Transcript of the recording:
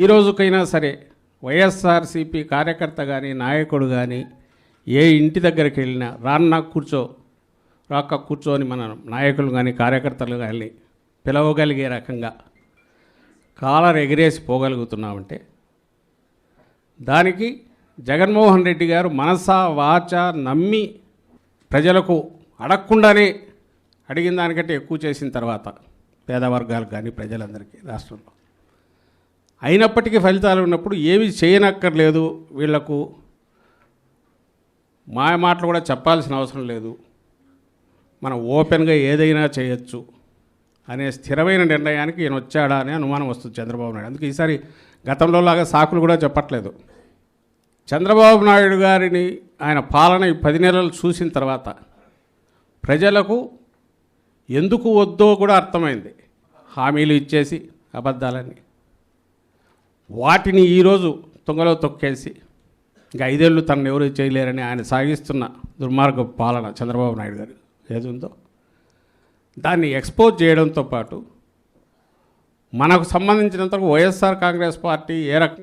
ఈ రోజుకైనా సరే వైఎస్ఆర్సీపీ కార్యకర్త కానీ నాయకుడు కానీ ఏ ఇంటి దగ్గరికి వెళ్ళినా రాన్న కూర్చో రాక కూర్చోని మన నాయకులు కానీ కార్యకర్తలు కానీ పిలవగలిగే రకంగా కాలర్ ఎగిరేసి పోగలుగుతున్నామంటే దానికి జగన్మోహన్ రెడ్డి గారు మనసా వాచ నమ్మి ప్రజలకు అడగకుండానే అడిగిన దానికంటే ఎక్కువ చేసిన తర్వాత పేద వర్గాలు కానీ ప్రజలందరికీ రాష్ట్రంలో. అయినప్పటికీ ఫలితాలు ఉన్నప్పుడు ఏవి చేయనక్కర్లేదు. వీళ్ళకు మాయ మాటలు కూడా చెప్పాల్సిన అవసరం లేదు. మనం ఓపెన్గా ఏదైనా చేయొచ్చు అనే స్థిరమైన నిర్ణయానికి ఈయన వచ్చాడా అనే అనుమానం వస్తుంది చంద్రబాబు నాయుడు. అందుకే ఈసారి గతంలో లాగా సాకులు కూడా చెప్పట్లేదు. చంద్రబాబు నాయుడు గారిని ఆయన పాలన ఈ పది నెలలు చూసిన తర్వాత ప్రజలకు ఎందుకు వద్దో కూడా అర్థమైంది. హామీలు ఇచ్చేసి అబద్ధాలని వాటిని ఈరోజు తుంగలో తొక్కేసి ఇంకా ఐదేళ్ళు తనను ఎవరు చేయలేరని ఆయన సాగిస్తున్న దుర్మార్గ పాలన చంద్రబాబు నాయుడు గారు ఏదుందో దాన్ని ఎక్స్పోజ్ చేయడంతో పాటు మనకు సంబంధించినంతవరకు వైఎస్ఆర్ కాంగ్రెస్ పార్టీ ఏ రకంగా